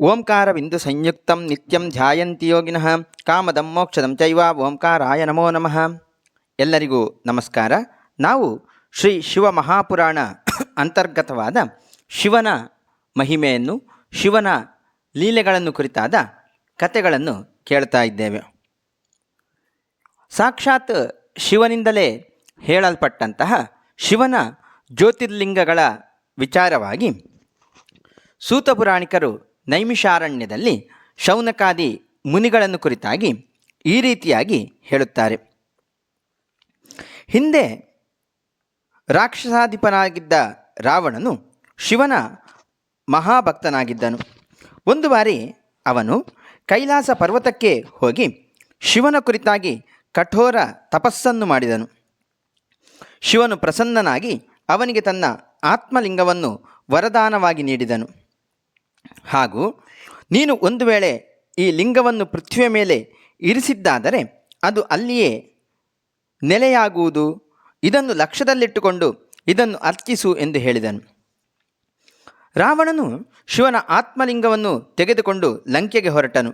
ಓಂಕಾರವಿಂದು ಸಂಯುಕ್ತಂ ನಿತ್ಯಂ ಧ್ಯಾಯಂತಿ ಯೋಗಿನಃ, ಕಾಮದಂ ಮೋಕ್ಷದಂ ಚೈವ ಓಂಕಾರಾಯ ನಮೋ ನಮಃ. ಎಲ್ಲರಿಗೂ ನಮಸ್ಕಾರ. ನಾವು ಶ್ರೀ ಶಿವ ಮಹಾಪುರಾಣ ಅಂತರ್ಗತವಾದ ಶಿವನ ಮಹಿಮೆಯನ್ನು, ಶಿವನ ಲೀಲೆಗಳನ್ನು ಕುರಿತಾದ ಕಥೆಗಳನ್ನು ಕೇಳ್ತಾ ಇದ್ದೇವೆ. ಸಾಕ್ಷಾತ್ ಶಿವನಿಂದಲೇ ಹೇಳಲ್ಪಟ್ಟಂತಹ ಶಿವನ ಜ್ಯೋತಿರ್ಲಿಂಗಗಳ ವಿಚಾರವಾಗಿ ಸೂತ ಪುರಾಣಿಕರು ನೈಮಿಷಾರಣ್ಯದಲ್ಲಿ ಶೌನಕಾದಿ ಮುನಿಗಳನ್ನು ಕುರಿತಾಗಿ ಈ ರೀತಿಯಾಗಿ ಹೇಳುತ್ತಾರೆ. ಹಿಂದೆ ರಾಕ್ಷಸಾಧಿಪನಾಗಿದ್ದ ರಾವಣನು ಶಿವನ ಮಹಾಭಕ್ತನಾಗಿದ್ದನು. ಒಂದು ಬಾರಿ ಅವನು ಕೈಲಾಸ ಪರ್ವತಕ್ಕೆ ಹೋಗಿ ಶಿವನ ಕುರಿತಾಗಿ ಕಠೋರ ತಪಸ್ಸನ್ನು ಮಾಡಿದನು. ಶಿವನು ಪ್ರಸನ್ನನಾಗಿ ಅವನಿಗೆ ತನ್ನ ಆತ್ಮಲಿಂಗವನ್ನು ವರದಾನವಾಗಿ ನೀಡಿದನು. ಹಾಗೂ ನೀನು ಒಂದು ವೇಳೆ ಈ ಲಿಂಗವನ್ನು ಪೃಥ್ವಿಯ ಮೇಲೆ ಇರಿಸಿದ್ದಾದರೆ ಅದು ಅಲ್ಲಿಯೇ ನೆಲೆಯಾಗುವುದು. ಇದನ್ನು ಲಕ್ಷ್ಯದಲ್ಲಿಟ್ಟುಕೊಂಡು ಇದನ್ನು ಅರ್ಚಿಸು ಎಂದು ಹೇಳಿದನು. ರಾವಣನು ಶಿವನ ಆತ್ಮಲಿಂಗವನ್ನು ತೆಗೆದುಕೊಂಡು ಲಂಕೆಗೆ ಹೊರಟನು.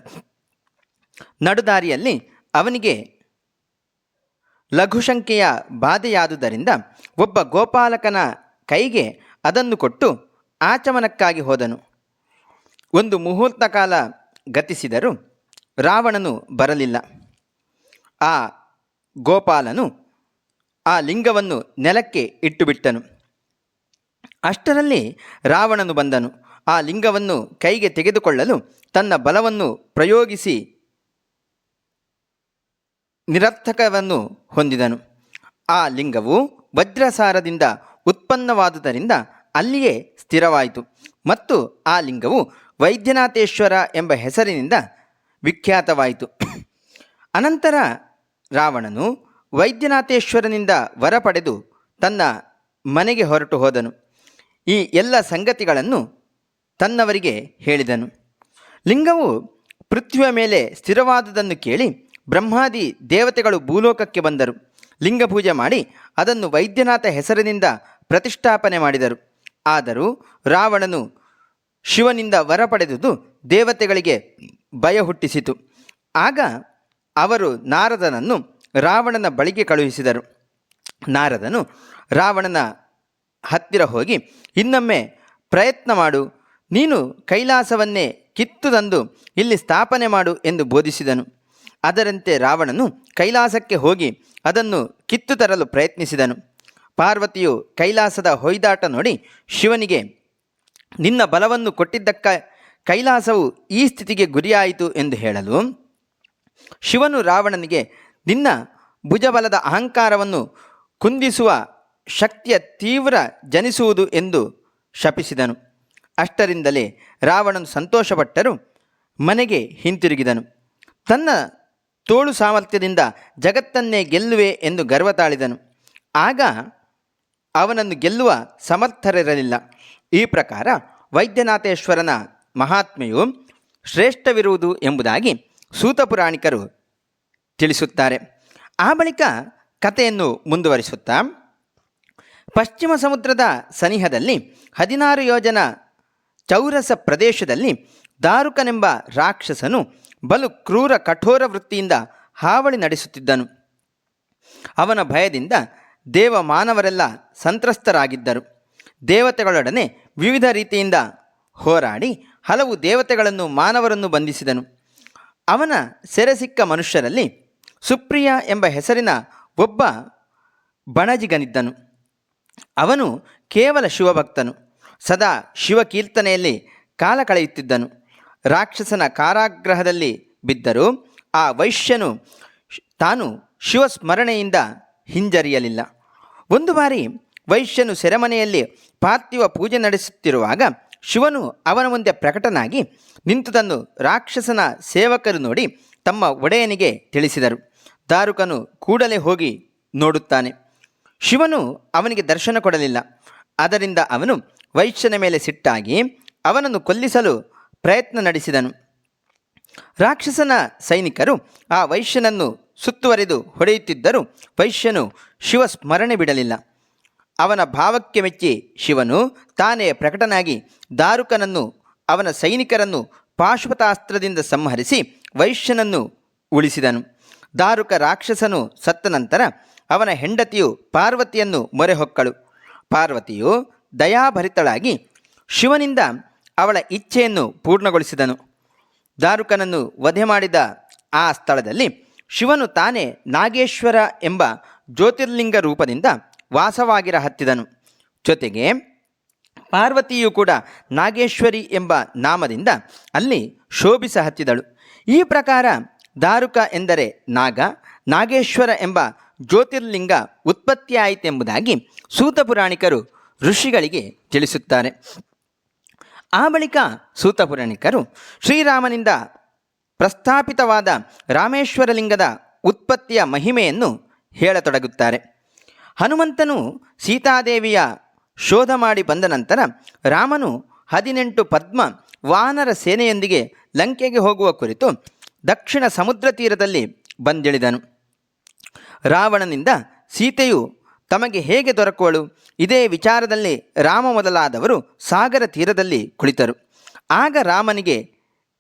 ನಡುದಾರಿಯಲ್ಲಿ ಅವನಿಗೆ ಲಘುಶಂಕೆಯ ಬಾಧೆಯಾದುದರಿಂದ ಒಬ್ಬ ಗೋಪಾಲಕನ ಕೈಗೆ ಅದನ್ನು ಕೊಟ್ಟು ಆಚಮನಕ್ಕಾಗಿ ಹೋದನು. ಒಂದು ಮುಹೂರ್ತ ಕಾಲ ಗತಿಸಿದರೂ ರಾವಣನು ಬರಲಿಲ್ಲ. ಆ ಗೋಪಾಲನು ಆ ಲಿಂಗವನ್ನು ನೆಲಕ್ಕೆ ಇಟ್ಟುಬಿಟ್ಟನು. ಅಷ್ಟರಲ್ಲಿ ರಾವಣನು ಬಂದನು. ಆ ಲಿಂಗವನ್ನು ಕೈಗೆ ತೆಗೆದುಕೊಳ್ಳಲು ತನ್ನ ಬಲವನ್ನು ಪ್ರಯೋಗಿಸಿ ನಿರರ್ಥಕವನ್ನು ಹೊಂದಿದನು. ಆ ಲಿಂಗವು ವಜ್ರಸಾರದಿಂದ ಉತ್ಪನ್ನವಾದುದರಿಂದ ಅಲ್ಲಿಯೇ ಸ್ಥಿರವಾಯಿತು. ಮತ್ತು ಆ ಲಿಂಗವು ವೈದ್ಯನಾಥೇಶ್ವರ ಎಂಬ ಹೆಸರಿನಿಂದ ವಿಖ್ಯಾತವಾಯಿತು. ಅನಂತರ ರಾವಣನು ವೈದ್ಯನಾಥೇಶ್ವರನಿಂದ ವರ ಪಡೆದು ತನ್ನ ಮನೆಗೆ ಹೊರಟು ಹೋದನು. ಈ ಎಲ್ಲ ಸಂಗತಿಗಳನ್ನು ತನ್ನವರಿಗೆ ಹೇಳಿದನು. ಲಿಂಗವು ಪೃಥ್ವಿಯ ಮೇಲೆ ಸ್ಥಿರವಾದುದನ್ನು ಕೇಳಿ ಬ್ರಹ್ಮಾದಿ ದೇವತೆಗಳು ಭೂಲೋಕಕ್ಕೆ ಬಂದರು. ಲಿಂಗ ಪೂಜೆ ಮಾಡಿ ಅದನ್ನು ವೈದ್ಯನಾಥ ಹೆಸರಿನಿಂದ ಪ್ರತಿಷ್ಠಾಪನೆ ಮಾಡಿದರು. ಆದರೂ ರಾವಣನು ಶಿವನಿಂದ ವರ ಪಡೆದುದು ದೇವತೆಗಳಿಗೆ ಭಯ ಹುಟ್ಟಿಸಿತು. ಆಗ ಅವರು ನಾರದನನ್ನು ರಾವಣನ ಬಳಿಗೆ ಕಳುಹಿಸಿದರು. ನಾರದನು ರಾವಣನ ಹತ್ತಿರ ಹೋಗಿ, ಇನ್ನೊಮ್ಮೆ ಪ್ರಯತ್ನ ಮಾಡು, ನೀನು ಕೈಲಾಸವನ್ನೇ ಕಿತ್ತು ತಂದು ಇಲ್ಲಿ ಸ್ಥಾಪನೆ ಮಾಡು ಎಂದು ಬೋಧಿಸಿದನು. ಅದರಂತೆ ರಾವಣನು ಕೈಲಾಸಕ್ಕೆ ಹೋಗಿ ಅದನ್ನು ಕಿತ್ತು ತರಲು ಪ್ರಯತ್ನಿಸಿದನು. ಪಾರ್ವತಿಯು ಕೈಲಾಸದ ಹೊಯ್ದಾಟ ನೋಡಿ ಶಿವನಿಗೆ ನಿನ್ನ ಬಲವನ್ನು ಕೊಟ್ಟಿದ್ದಕ್ಕ ಕೈಲಾಸವು ಈ ಸ್ಥಿತಿಗೆ ಗುರಿಯಾಯಿತು ಎಂದು ಹೇಳಲು ಶಿವನು ರಾವಣನಿಗೆ, ನಿನ್ನ ಭುಜಬಲದ ಅಹಂಕಾರವನ್ನು ಕುಂದಿಸುವ ಶಕ್ತಿಯ ತೀವ್ರ ಜನಿಸುವುದು ಎಂದು ಶಪಿಸಿದನು. ಅಷ್ಟರಿಂದಲೇ ರಾವಣನು ಸಂತೋಷಪಟ್ಟರು, ಮನೆಗೆ ಹಿಂತಿರುಗಿದನು. ತನ್ನ ತೋಳು ಸಾಮರ್ಥ್ಯದಿಂದ ಜಗತ್ತನ್ನೇ ಗೆಲ್ಲುವೆ ಎಂದು ಗರ್ವ ತಾಳಿದನು. ಆಗ ಅವನನ್ನು ಗೆಲ್ಲುವ ಸಮರ್ಥರಿರಲಿಲ್ಲ. ಈ ಪ್ರಕಾರ ವೈದ್ಯನಾಥೇಶ್ವರನ ಮಹಾತ್ಮೆಯು ಶ್ರೇಷ್ಠವಿರುವುದು ಎಂಬುದಾಗಿ ಸೂತ ಪುರಾಣಿಕರು ತಿಳಿಸುತ್ತಾರೆ. ಆ ಬಳಿಕ ಕಥೆಯನ್ನು ಮುಂದುವರಿಸುತ್ತಾ, ಪಶ್ಚಿಮ ಸಮುದ್ರದ ಸನಿಹದಲ್ಲಿ ಹದಿನಾರು ಯೋಜನ ಚೌರಸ ಪ್ರದೇಶದಲ್ಲಿ ದಾರುಕನೆಂಬ ರಾಕ್ಷಸನು ಬಲು ಕ್ರೂರ ಕಠೋರ ವೃತ್ತಿಯಿಂದ ಹಾವಳಿ ನಡೆಸುತ್ತಿದ್ದನು. ಅವನ ಭಯದಿಂದ ದೇವ ಮಾನವರೆಲ್ಲ ಸಂತ್ರಸ್ತರಾಗಿದ್ದರು. ದೇವತೆಗಳೊಡನೆ ವಿವಿಧ ರೀತಿಯಿಂದ ಹೋರಾಡಿ ಹಲವು ದೇವತೆಗಳನ್ನು ಮಾನವರನ್ನು ಬಂಧಿಸಿದನು. ಅವನ ಸೆರೆ ಸಿಕ್ಕ ಮನುಷ್ಯರಲ್ಲಿ ಸುಪ್ರಿಯ ಎಂಬ ಹೆಸರಿನ ಒಬ್ಬ ಬಣಜಿಗನಿದ್ದನು. ಅವನು ಕೇವಲ ಶಿವಭಕ್ತನು. ಸದಾ ಶಿವಕೀರ್ತನೆಯಲ್ಲಿ ಕಾಲ ಕಳೆಯುತ್ತಿದ್ದನು. ರಾಕ್ಷಸನ ಕಾರಾಗ್ರಹದಲ್ಲಿ ಬಿದ್ದರೂ ಆ ವೈಶ್ಯನು ತಾನು ಶಿವಸ್ಮರಣೆಯಿಂದ ಹಿಂಜರಿಯಲಿಲ್ಲ. ಒಂದು ಬಾರಿ ವೈಶ್ಯನು ಸೆರೆಮನೆಯಲ್ಲಿ ಪಾರ್ಥಿವ ಪೂಜೆ ನಡೆಸುತ್ತಿರುವಾಗ ಶಿವನು ಅವನ ಮುಂದೆ ಪ್ರಕಟನಾಗಿ ನಿಂತುದನ್ನು ರಾಕ್ಷಸನ ಸೇವಕರು ನೋಡಿ ತಮ್ಮ ಒಡೆಯನಿಗೆ ತಿಳಿಸಿದರು. ದಾರುಕನು ಕೂಡಲೇ ಹೋಗಿ ನೋಡುತ್ತಾನೆ. ಶಿವನು ಅವನಿಗೆ ದರ್ಶನ ಕೊಡಲಿಲ್ಲ. ಅದರಿಂದ ಅವನು ವೈಶ್ಯನ ಮೇಲೆ ಸಿಟ್ಟಾಗಿ ಅವನನ್ನು ಕೊಲ್ಲಿಸಲು ಪ್ರಯತ್ನ ನಡೆಸಿದನು. ರಾಕ್ಷಸನ ಸೈನಿಕರು ಆ ವೈಶ್ಯನನ್ನು ಸುತ್ತುವರೆದು ಹೊಡೆಯುತ್ತಿದ್ದರೂ ವೈಶ್ಯನು ಶಿವ ಸ್ಮರಣೆ ಬಿಡಲಿಲ್ಲ. ಅವನ ಭಾವಕ್ಕೆ ಮೆಚ್ಚಿ ಶಿವನು ತಾನೇ ಪ್ರಕಟನಾಗಿ ದಾರುಕನನ್ನು, ಅವನ ಸೈನಿಕರನ್ನು ಪಾಶುಪತಾಸ್ತ್ರದಿಂದ ಸಂಹರಿಸಿ ವೈಶ್ಯನನ್ನು ಉಳಿಸಿದನು. ದಾರುಕ ರಾಕ್ಷಸನು ಸತ್ತ ನಂತರ ಅವನ ಹೆಂಡತಿಯು ಪಾರ್ವತಿಯನ್ನು ಮೊರೆಹೊಕ್ಕಳು. ಪಾರ್ವತಿಯು ದಯಾಭರಿತಳಾಗಿ ಶಿವನಿಂದ ಅವಳ ಇಚ್ಛೆಯನ್ನು ಪೂರ್ಣಗೊಳಿಸಿದನು. ದಾರುಕನನ್ನು ವಧೆ ಮಾಡಿದ ಆ ಸ್ಥಳದಲ್ಲಿ ಶಿವನು ತಾನೇ ನಾಗೇಶ್ವರ ಎಂಬ ಜ್ಯೋತಿರ್ಲಿಂಗ ರೂಪದಿಂದ ವಾಸವಾಗಿರ ಹತ್ತಿದನು. ಜೊತೆಗೆ ಪಾರ್ವತಿಯು ಕೂಡ ನಾಗೇಶ್ವರಿ ಎಂಬ ನಾಮದಿಂದ ಅಲ್ಲಿ ಶೋಭಿಸ ಹತ್ತಿದಳು. ಈ ಪ್ರಕಾರ ದಾರುಕ ಎಂದರೆ ನಾಗ, ನಾಗೇಶ್ವರ ಎಂಬ ಜ್ಯೋತಿರ್ಲಿಂಗ ಉತ್ಪತ್ತಿಯಾಯಿತೆಂಬುದಾಗಿ ಸೂತ ಪುರಾಣಿಕರು ಋಷಿಗಳಿಗೆ ತಿಳಿಸುತ್ತಾರೆ. ಆ ಬಳಿಕ ಸೂತ ಪುರಾಣಿಕರು ಶ್ರೀರಾಮನಿಂದ ಪ್ರಸ್ಥಾಪಿತವಾದ ರಾಮೇಶ್ವರಲಿಂಗದ ಉತ್ಪತ್ತಿಯ ಮಹಿಮೆಯನ್ನು ಹೇಳತೊಡಗುತ್ತಾರೆ. ಹನುಮಂತನು ಸೀತಾದೇವಿಯ ಶೋಧ ಮಾಡಿ ಬಂದ ನಂತರ ರಾಮನು ಹದಿನೆಂಟು ಪದ್ಮ ವಾನರ ಸೇನೆಯೊಂದಿಗೆ ಲಂಕೆಗೆ ಹೋಗುವ ಕುರಿತು ದಕ್ಷಿಣ ಸಮುದ್ರ ತೀರದಲ್ಲಿ ಬಂದಿಳಿದನು. ರಾವಣನಿಂದ ಸೀತೆಯು ತಮಗೆ ಹೇಗೆ ದೊರಕುವಳು? ಇದೇ ವಿಚಾರದಲ್ಲಿ ರಾಮ ಮೊದಲಾದವರು ಸಾಗರ ತೀರದಲ್ಲಿ ಕುಳಿತರು. ಆಗ ರಾಮನಿಗೆ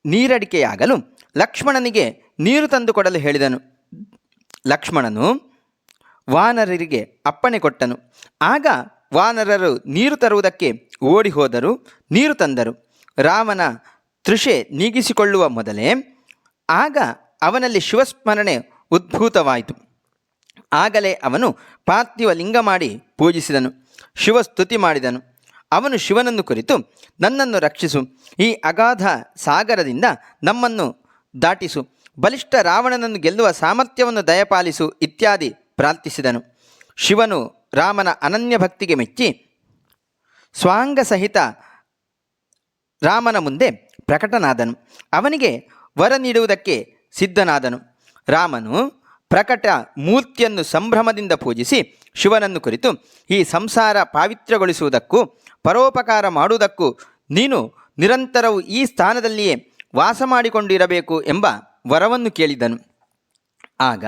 ನೀರಡಿಕೆಯಾಗಲು ಲಕ್ಷ್ಮಣನಿಗೆ ನೀರು ತಂದುಕೊಡಲು ಹೇಳಿದನು. ಲಕ್ಷ್ಮಣನು ವಾನರರಿಗೆ ಅಪ್ಪಣೆ ಕೊಟ್ಟನು. ಆಗ ವಾನರರು ನೀರು ತರುವುದಕ್ಕೆ ಓಡಿ ಹೋದರು ನೀರು ತಂದರು. ರಾಮನ ತೃಷೆ ನೀಗಿಸಿಕೊಳ್ಳುವ ಮೊದಲೇ ಆಗ ಅವನಲ್ಲಿ ಶಿವಸ್ಮರಣೆ ಉದ್ಭೂತವಾಯಿತು. ಆಗಲೇ ಅವನು ಪಾರ್ಥಿವ ಲಿಂಗ ಮಾಡಿ ಪೂಜಿಸಿದನು, ಶಿವಸ್ತುತಿ ಮಾಡಿದನು. ಅವನು ಶಿವನನ್ನು ಕುರಿತು, ನನ್ನನ್ನು ರಕ್ಷಿಸು. ಈ ಅಗಾಧ ಸಾಗರದಿಂದ ನಮ್ಮನ್ನು ದಾಟಿಸು. ಬಲಿಷ್ಠ ರಾವಣನನ್ನು ಗೆಲ್ಲುವ ಸಾಮರ್ಥ್ಯವನ್ನು ದಯಪಾಲಿಸು ಇತ್ಯಾದಿ ಪ್ರಾರ್ಥಿಸಿದನು. ಶಿವನು ರಾಮನ ಅನನ್ಯ ಭಕ್ತಿಗೆ ಮೆಚ್ಚಿ, ಸ್ವಾಂಗ ಸಹಿತ ರಾಮನ ಮುಂದೆ ಪ್ರಕಟನಾದನು. ಅವನಿಗೆ ವರ ನೀಡುವುದಕ್ಕೆ ಸಿದ್ಧನಾದನು. ರಾಮನು ಪ್ರಕಟ ಮೂರ್ತಿಯನ್ನು ಸಂಭ್ರಮದಿಂದ ಪೂಜಿಸಿ ಶಿವನನ್ನು ಕುರಿತು, ಈ ಸಂಸಾರ ಪಾವಿತ್ರ್ಯಗೊಳಿಸುವುದಕ್ಕೂ ಪರೋಪಕಾರ ಮಾಡುವುದಕ್ಕೂ ನೀನು ನಿರಂತರವು ಈ ಸ್ಥಾನದಲ್ಲಿಯೇ ವಾಸ ಮಾಡಿಕೊಂಡಿರಬೇಕು ಎಂಬ ವರವನ್ನು ಕೇಳಿದನು ಆಗ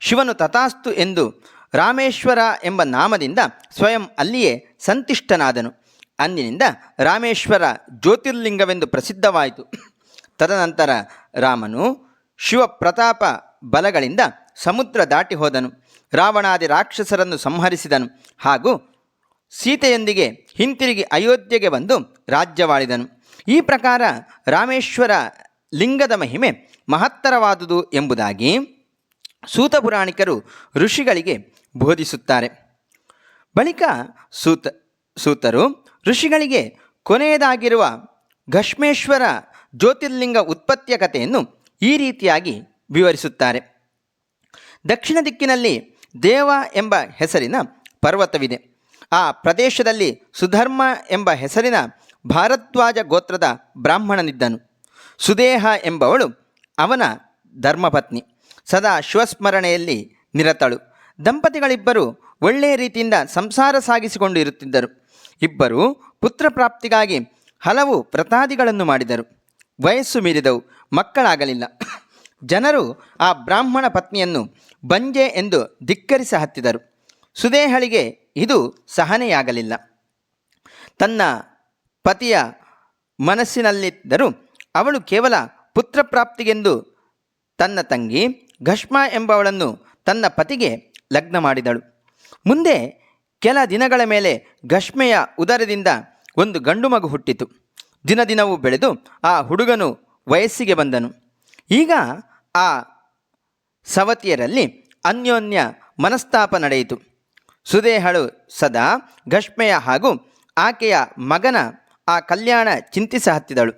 ಶಿವನು ತಥಾಸ್ತು ಎಂದು ರಾಮೇಶ್ವರ ಎಂಬ ನಾಮದಿಂದ ಸ್ವಯಂ ಅಲ್ಲಿಯೇ ಸಂತಿಷ್ಠನಾದನು. ಅಂದಿನಿಂದ ರಾಮೇಶ್ವರ ಜ್ಯೋತಿರ್ಲಿಂಗವೆಂದು ಪ್ರಸಿದ್ಧವಾಯಿತು. ತದನಂತರ ರಾಮನು ಶಿವಪ್ರತಾಪ ಬಲಗಳಿಂದ ಸಮುದ್ರ ದಾಟಿ ಹೋದನು. ರಾವಣಾದಿ ರಾಕ್ಷಸರನ್ನು ಸಂಹರಿಸಿದನು ಹಾಗೂ ಸೀತೆಯೊಂದಿಗೆ ಹಿಂತಿರುಗಿ ಅಯೋಧ್ಯೆಗೆ ಬಂದು ರಾಜ್ಯವಾಳಿದನು. ಈ ಪ್ರಕಾರ ರಾಮೇಶ್ವರ ಲಿಂಗದ ಮಹಿಮೆ ಮಹತ್ತರವಾದುದು ಎಂಬುದಾಗಿ ಸೂತ ಪುರಾಣಿಕರು ಋಷಿಗಳಿಗೆ ಬೋಧಿಸುತ್ತಾರೆ. ಬಳಿಕ ಸೂತ, ಸೂತರು ಋಷಿಗಳಿಗೆ ಕೊನೆಯದಾಗಿರುವ ಘಷ್ಮೇಶ್ವರ ಜ್ಯೋತಿರ್ಲಿಂಗ ಉತ್ಪತ್ತಿಯ ಕಥೆಯನ್ನು ಈ ರೀತಿಯಾಗಿ ವಿವರಿಸುತ್ತಾರೆ. ದಕ್ಷಿಣ ದಿಕ್ಕಿನಲ್ಲಿ ದೇವ ಎಂಬ ಹೆಸರಿನ ಪರ್ವತವಿದೆ. ಆ ಪ್ರದೇಶದಲ್ಲಿ ಸುಧರ್ಮ ಎಂಬ ಹೆಸರಿನ ಭಾರದ್ವಾಜ ಗೋತ್ರದ ಬ್ರಾಹ್ಮಣನಿದ್ದನು. ಸುದೇಹ ಎಂಬವಳು ಅವನ ಧರ್ಮಪತ್ನಿ. ಸದಾ ಶಿವಸ್ಮರಣೆಯಲ್ಲಿ ನಿರತಳು. ದಂಪತಿಗಳಿಬ್ಬರು ಒಳ್ಳೆಯ ರೀತಿಯಿಂದ ಸಂಸಾರ ಸಾಗಿಸಿಕೊಂಡು ಇರುತ್ತಿದ್ದರು. ಇಬ್ಬರು ಪುತ್ರ ಪ್ರಾಪ್ತಿಗಾಗಿ ಹಲವು ವ್ರತಾದಿಗಳನ್ನು ಮಾಡಿದರು. ವಯಸ್ಸು ಮೀರಿದವು, ಮಕ್ಕಳಾಗಲಿಲ್ಲ. ಜನರು ಆ ಬ್ರಾಹ್ಮಣ ಪತ್ನಿಯನ್ನು ಬಂಜೆ ಎಂದು ಧಿಕ್ಕರಿಸ ಹತ್ತಿದರು. ಸುದೇಹಳಿಗೆ ಇದು ಸಹನೆಯಾಗಲಿಲ್ಲ. ತನ್ನ ಪತಿಯ ಮನಸ್ಸಿನಲ್ಲಿದ್ದರೂ ಅವಳು ಕೇವಲ ಪುತ್ರಪ್ರಾಪ್ತಿಗೆಂದು ತನ್ನ ತಂಗಿ ಘಷ್ಮ ಎಂಬವಳನ್ನು ತನ್ನ ಪತಿಗೆ ಲಗ್ನ ಮಾಡಿದಳು. ಮುಂದೆ ಕೆಲ ದಿನಗಳ ಮೇಲೆ ಘಷ್ಮೆಯ ಉದರದಿಂದ ಒಂದು ಗಂಡು ಮಗು ಹುಟ್ಟಿತು. ದಿನ ದಿನವೂ ಬೆಳೆದು ಆ ಹುಡುಗನು ವಯಸ್ಸಿಗೆ ಬಂದನು. ಈಗ ಆ ಸವತಿಯರಲ್ಲಿ ಅನ್ಯೋನ್ಯ ಮನಸ್ತಾಪ ನಡೆಯಿತು. ಸುದೇಹಳು ಸದಾ ಘಷ್ಮೆಯ ಹಾಗೂ ಆಕೆಯ ಮಗನ ಆ ಕಲ್ಯಾಣ ಚಿಂತಿಸ ಹತ್ತಿದಳು.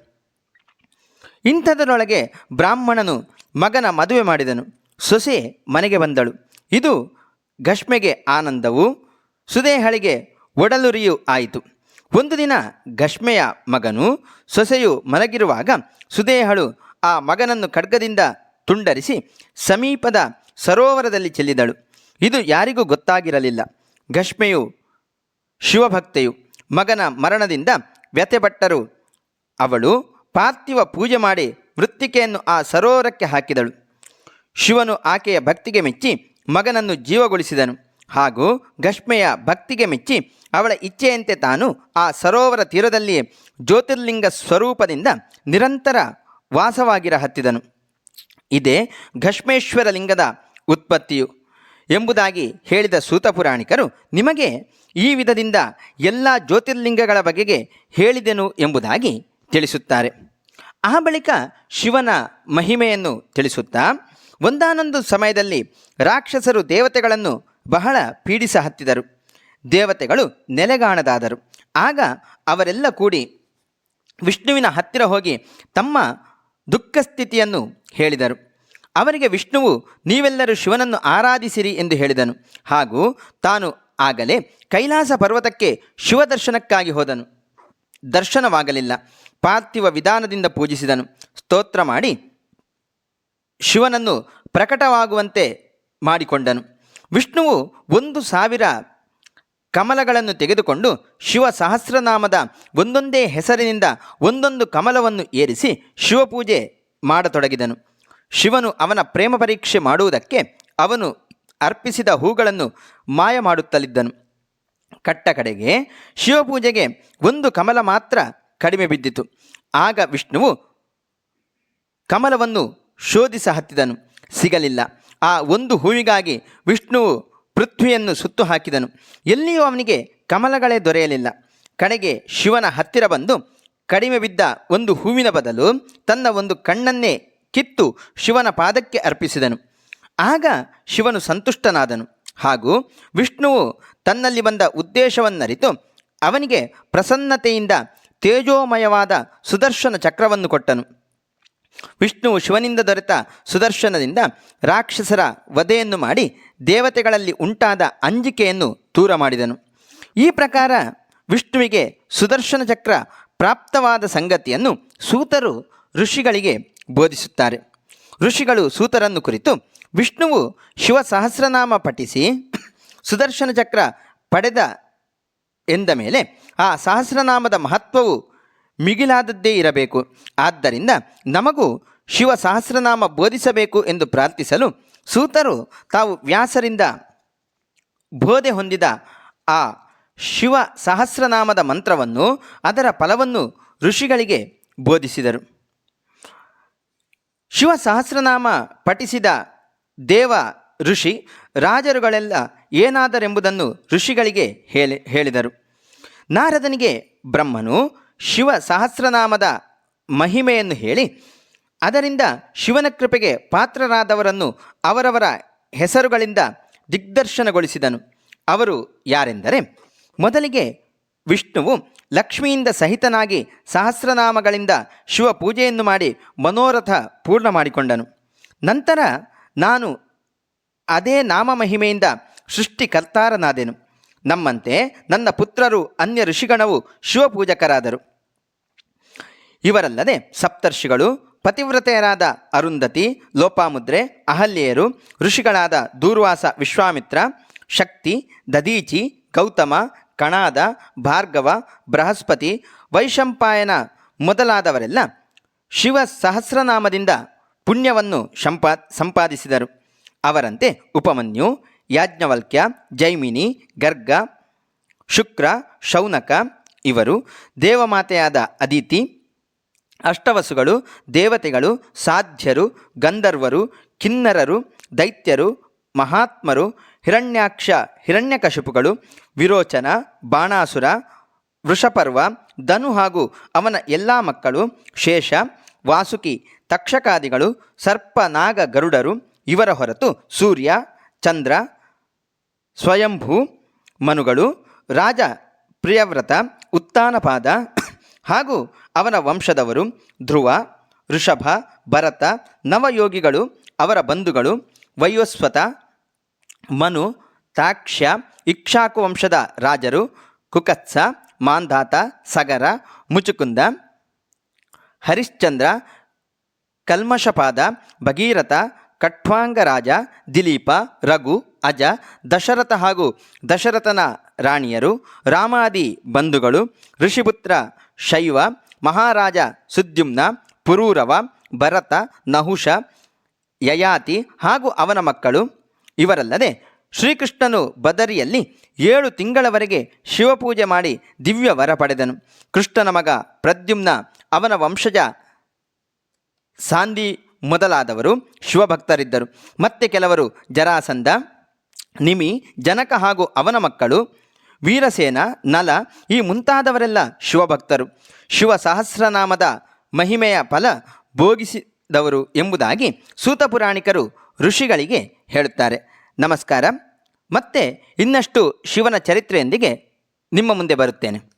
ಇಂಥದರೊಳಗೆ ಬ್ರಾಹ್ಮಣನು ಮಗನ ಮದುವೆ ಮಾಡಿದನು. ಸೊಸೆ ಮನೆಗೆ ಬಂದಳು. ಇದು ಘಷ್ಮೆಗೆ ಆನಂದವು. ಸುದೇಹಳಿಗೆ ಒಡಲುರಿಯೂ ಆಯಿತು. ಒಂದು ದಿನ ಘಷ್ಮೆಯ ಮಗನು ಸೊಸೆಯು ಮಲಗಿರುವಾಗ ಸುದೇಹಳು ಆ ಮಗನನ್ನು ಖಡ್ಗದಿಂದ ತುಂಡರಿಸಿ ಸಮೀಪದ ಸರೋವರದಲ್ಲಿ ಚೆಲ್ಲಿದಳು. ಇದು ಯಾರಿಗೂ ಗೊತ್ತಾಗಿರಲಿಲ್ಲ. ಘಷ್ಮೆಯು ಶಿವಭಕ್ತೆಯು ಮಗನ ಮರಣದಿಂದ ವ್ಯಥೆಪಟ್ಟರು. ಅವಳು ಪಾರ್ಥಿವ ಪೂಜೆ ಮಾಡಿ ವೃತ್ತಿಕೆಯನ್ನು ಆ ಸರೋವರಕ್ಕೆ ಹಾಕಿದಳು. ಶಿವನು ಆಕೆಯ ಭಕ್ತಿಗೆ ಮೆಚ್ಚಿ ಮಗನನ್ನು ಜೀವಗೊಳಿಸಿದನು. ಹಾಗೂ ಘಷ್ಮೆಯ ಭಕ್ತಿಗೆ ಮೆಚ್ಚಿ ಅವಳ ಇಚ್ಛೆಯಂತೆ ತಾನು ಆ ಸರೋವರ ತೀರದಲ್ಲಿಯೇ ಜ್ಯೋತಿರ್ಲಿಂಗ ಸ್ವರೂಪದಿಂದ ನಿರಂತರ ವಾಸವಾಗಿರ ಹತ್ತಿದನು ಇದೇ ಘಷ್ಮೇಶ್ವರ ಲಿಂಗದ ಉತ್ಪತ್ತಿಯು. ಎಂಬುದಾಗಿ ಹೇಳಿದ ಸೂತ ಪುರಾಣಿಕರು, ನಿಮಗೆ ಈ ವಿಧದಿಂದ ಎಲ್ಲ ಜ್ಯೋತಿರ್ಲಿಂಗಗಳ ಬಗೆಗೆ ಹೇಳಿದೆನು ಎಂಬುದಾಗಿ ತಿಳಿಸುತ್ತಾರೆ. ಆ ಬಳಿಕ ಶಿವನ ಮಹಿಮೆಯನ್ನು ತಿಳಿಸುತ್ತಾ, ಒಂದಾನೊಂದು ಸಮಯದಲ್ಲಿ ರಾಕ್ಷಸರು ದೇವತೆಗಳನ್ನು ಬಹಳ ಪೀಡಿಸ ಹತ್ತಿದರು. ದೇವತೆಗಳು ನೆಲೆಗಾಣದಾದರು. ಆಗ ಅವರೆಲ್ಲ ಕೂಡಿ ವಿಷ್ಣುವಿನ ಹತ್ತಿರ ಹೋಗಿ ತಮ್ಮ ದುಃಖ ಸ್ಥಿತಿಯನ್ನು ಹೇಳಿದರು. ಅವರಿಗೆ ವಿಷ್ಣುವು, ನೀವೆಲ್ಲರೂ ಶಿವನನ್ನು ಆರಾಧಿಸಿರಿ ಎಂದು ಹೇಳಿದನು. ಹಾಗೂ ತಾನು ಆಗಲೇ ಕೈಲಾಸ ಪರ್ವತಕ್ಕೆ ಶಿವ ದರ್ಶನಕ್ಕಾಗಿ ಹೋದನು. ದರ್ಶನವಾಗಲಿಲ್ಲ. ಪಾರ್ಥಿವ ವಿಧಾನದಿಂದ ಪೂಜಿಸಿದನು. ಸ್ತೋತ್ರ ಮಾಡಿ ಶಿವನನ್ನು ಪ್ರಕಟವಾಗುವಂತೆ ಮಾಡಿಕೊಂಡನು. ವಿಷ್ಣುವು ಒಂದು ಸಾವಿರ ಕಮಲಗಳನ್ನು ತೆಗೆದುಕೊಂಡು ಶಿವ ಸಹಸ್ರನಾಮದ ಒಂದೊಂದೇ ಹೆಸರಿನಿಂದ ಒಂದೊಂದು ಕಮಲವನ್ನು ಏರಿಸಿ ಶಿವಪೂಜೆ ಮಾಡತೊಡಗಿದನು. ಶಿವನು ಅವನ ಪ್ರೇಮ ಪರೀಕ್ಷೆ ಮಾಡುವುದಕ್ಕೆ ಅವನು ಅರ್ಪಿಸಿದ ಹೂಗಳನ್ನು ಮಾಯ ಮಾಡುತ್ತಲಿದ್ದನು. ಕಟ್ಟ ಕಡೆಗೆ ಶಿವಪೂಜೆಗೆ ಒಂದು ಕಮಲ ಮಾತ್ರ ಕಡಿಮೆ ಬಿದ್ದಿತು. ಆಗ ವಿಷ್ಣುವು ಕಮಲವನ್ನು ಶೋಧಿಸ ಹತ್ತಿದನು. ಸಿಗಲಿಲ್ಲ. ಆ ಒಂದು ಹೂವಿಗಾಗಿ ವಿಷ್ಣುವು ಪೃಥ್ವಿಯನ್ನು ಸುತ್ತು ಹಾಕಿದನು. ಎಲ್ಲಿಯೂ ಅವನಿಗೆ ಕಮಲಗಳೇ ದೊರೆಯಲಿಲ್ಲ. ಕಡೆಗೆ ಶಿವನ ಹತ್ತಿರ ಬಂದು ಕಡಿಮೆ ಬಿದ್ದ ಒಂದು ಹೂವಿನ ಬದಲು ತನ್ನ ಒಂದು ಕಣ್ಣನ್ನೇ ಕಿತ್ತು ಶಿವನ ಪಾದಕ್ಕೆ ಅರ್ಪಿಸಿದನು. ಆಗ ಶಿವನು ಸಂತುಷ್ಟನಾದನು. ಹಾಗೂ ವಿಷ್ಣುವು ತನ್ನಲ್ಲಿ ಬಂದ ಉದ್ದೇಶವನ್ನರಿತು ಅವನಿಗೆ ಪ್ರಸನ್ನತೆಯಿಂದ ತೇಜೋಮಯವಾದ ಸುದರ್ಶನ ಚಕ್ರವನ್ನು ಕೊಟ್ಟನು. ವಿಷ್ಣುವು ಶಿವನಿಂದ ದೊರೆತ ಸುದರ್ಶನದಿಂದ ರಾಕ್ಷಸರ ವಧೆಯನ್ನು ಮಾಡಿ ದೇವತೆಗಳಲ್ಲಿ ಉಂಟಾದ ಅಂಜಿಕೆಯನ್ನು ದೂರ ಮಾಡಿದನು. ಈ ಪ್ರಕಾರ ವಿಷ್ಣುವಿಗೆ ಸುದರ್ಶನ ಚಕ್ರ ಪ್ರಾಪ್ತವಾದ ಸಂಗತಿಯನ್ನು ಸೂತರು ಋಷಿಗಳಿಗೆ ಬೋಧಿಸುತ್ತಾರೆ. ಋಷಿಗಳು ಸೂತರನ್ನು ಕುರಿತು ವಿಷ್ಣುವು ಶಿವ ಸಹಸ್ರನಾಮ ಪಠಿಸಿ ಸುದರ್ಶನ ಚಕ್ರ ಪಡೆದ ಎಂದ ಮೇಲೆ ಆ ಸಹಸ್ರನಾಮದ ಮಹತ್ವವು ಮಿಗಿಲಾದದ್ದೇ ಇರಬೇಕು. ಆದ್ದರಿಂದ ನಮಗೂ ಶಿವ ಸಹಸ್ರನಾಮ ಬೋಧಿಸಬೇಕು ಎಂದು ಪ್ರಾರ್ಥಿಸಲು ಸೂತರು ತಾವು ವ್ಯಾಸರಿಂದ ಬೋಧೆ ಹೊಂದಿದ ಆ ಶಿವ ಸಹಸ್ರನಾಮದ ಮಂತ್ರವನ್ನು ಅದರ ಫಲವನ್ನು ಋಷಿಗಳಿಗೆ ಬೋಧಿಸಿದರು. ಶಿವ ಸಹಸ್ರನಾಮ ಪಠಿಸಿದ ದೇವ ಋಷಿ ರಾಜರುಗಳೆಲ್ಲ ಏನಾದರೆಂಬುದನ್ನು ಋಷಿಗಳಿಗೆ ಹೇಳಿ, ಹೇಳಿದರು. ನಾರದನಿಗೆ ಬ್ರಹ್ಮನು ಶಿವ ಸಹಸ್ರನಾಮದ ಮಹಿಮೆಯನ್ನು ಹೇಳಿ, ಅದರಿಂದ ಶಿವನ ಕೃಪೆಗೆ ಪಾತ್ರರಾದವರನ್ನು ಅವರವರ ಹೆಸರುಗಳಿಂದ ದಿಗ್ದರ್ಶನಗೊಳಿಸಿದನು. ಅವರು ಯಾರೆಂದರೆ, ಮೊದಲಿಗೆ ವಿಷ್ಣುವು ಲಕ್ಷ್ಮಿಯಿಂದ ಸಹಿತನಾಗಿ ಸಹಸ್ರನಾಮಗಳಿಂದ ಶಿವ ಪೂಜೆಯನ್ನು ಮಾಡಿ ಮನೋರಥ ಪೂರ್ಣ ಮಾಡಿಕೊಂಡನು. ನಂತರ ನಾನು ಅದೇ ನಾಮ ಮಹಿಮೆಯಿಂದ ಸೃಷ್ಟಿಕರ್ತಾರನಾದೆನು. ನಮ್ಮಂತೆ ನನ್ನ ಪುತ್ರರು ಅನ್ಯ ಋಷಿಗಣವು ಶಿವಪೂಜಕರಾದರು ಇವರಲ್ಲದೆ ಸಪ್ತರ್ಷಿಗಳು, ಪತಿವ್ರತೆಯರಾದ ಅರುಂಧತಿ, ಲೋಪಾಮುದ್ರೆ, ಅಹಲ್ಯೆಯರು, ಋಷಿಗಳಾದ ದೂರ್ವಾಸ ವಿಶ್ವಾಮಿತ್ರ, ಶಕ್ತಿ ದದೀಚಿ ಗೌತಮ ಕಣಾದ, ಭಾರ್ಗವ, ಬೃಹಸ್ಪತಿ, ವೈಶಂಪಾಯನ ಮೊದಲಾದವರೆಲ್ಲ ಶಿವ ಸಹಸ್ರನಾಮದಿಂದ ಪುಣ್ಯವನ್ನು ಶಂಪಾ, ಸಂಪಾದಿಸಿದರು. ಅವರಂತೆ ಉಪಮನ್ಯು, ಯಾಜ್ಞವಲ್ಕ್ಯ, ಜೈಮಿನಿ, ಗರ್ಗ, ಶುಕ್ರ, ಶೌನಕ, ಇವರು ದೇವಮಾತೆಯಾದ ಅದಿತಿ, ಅಷ್ಟವಸುಗಳು, ದೇವತೆಗಳು, ಸಾಧ್ಯರು, ಗಂಧರ್ವರು, ಕಿನ್ನರರು, ದೈತ್ಯರು, ಮಹಾತ್ಮರು ಹಿರಣ್ಯಾಕ್ಷ, ಹಿರಣ್ಯಕಶಿಪುಗಳು, ವಿರೋಚನ, ಬಾಣಾಸುರ, ವೃಷಪರ್ವ, ಧನು ಹಾಗೂ ಅವನ ಎಲ್ಲ ಮಕ್ಕಳು, ಶೇಷ, ವಾಸುಕಿ, ತಕ್ಷಕಾದಿಗಳು, ಸರ್ಪ, ನಾಗ, ಗರುಡರು, ಇವರ ಹೊರತು ಸೂರ್ಯ, ಚಂದ್ರ, ಸ್ವಯಂಭೂ, ಮನುಗಳು, ರಾಜ, ಪ್ರಿಯವ್ರತ, ಉತ್ತಾನಪಾದ ಹಾಗೂ ಅವನ ವಂಶದವರು, ಧ್ರುವ ಋಷಭ ಭರತ, ನವಯೋಗಿಗಳು, ಅವರ ಬಂಧುಗಳು ವೈವಸ್ವತ ಮನು, ತಾಕ್ಷ್ಯ, ಇಕ್ಷಾಕು ವಂಶದ ರಾಜರು, ಕುಕತ್ಸ ಮಾಂಧಾತ ಸಗರ, ಮುಚುಕುಂದ, ಹರಿಶ್ಚಂದ್ರ ಕಲ್ಮಶಪಾದ ಭಗೀರಥ, ಕಟ್ವಾಂಗರಾಜ, ದಿಲೀಪ, ರಘು, ಅಜ, ದಶರಥ ಹಾಗೂ ದಶರಥನ ರಾಣಿಯರು, ರಾಮಾದಿ ಬಂಧುಗಳು, ಋಷಿಪುತ್ರ ಶೈವ, ಮಹಾರಾಜ ಸುದ್ಯುಮ್ನ, ಪುರೂರವ, ಭರತ, ನಹುಷ, ಯಯಾತಿ ಹಾಗೂ ಅವನ ಮಕ್ಕಳು ಇವರಲ್ಲದೆ ಶ್ರೀಕೃಷ್ಣನು ಬದರಿಯಲ್ಲಿ ಏಳು ತಿಂಗಳವರೆಗೆ ಶಿವಪೂಜೆ ಮಾಡಿ ದಿವ್ಯ ವರ ಪಡೆದನು. ಕೃಷ್ಣನ ಮಗ ಪ್ರದ್ಯುಮ್ನ ಅವನ ವಂಶಜ ಸಾಂದಿ ಮೊದಲಾದವರು ಶಿವಭಕ್ತರಿದ್ದರು. ಮತ್ತೆ ಕೆಲವರು ಜರಾಸಂದ ನಿಮಿ, ಜನಕ ಹಾಗೂ ಅವನ ಮಕ್ಕಳು, ವೀರಸೇನ, ನಲ ಈ ಮುಂತಾದವರೆಲ್ಲ ಶಿವಭಕ್ತರು. ಶಿವ ಸಹಸ್ರನಾಮದ ಮಹಿಮೆಯ ಫಲ ಭೋಗಿಸಿದವರು ಎಂಬುದಾಗಿ ಸೂತಪುರಾಣಿಕರು ಋಷಿಗಳಿಗೆ ಹೇಳುತ್ತಾರೆ ನಮಸ್ಕಾರ. ಮತ್ತೆ ಇನ್ನಷ್ಟು ಶಿವನ ಚರಿತ್ರೆಯೊಂದಿಗೆ ನಿಮ್ಮ ಮುಂದೆ ಬರುತ್ತೇನೆ.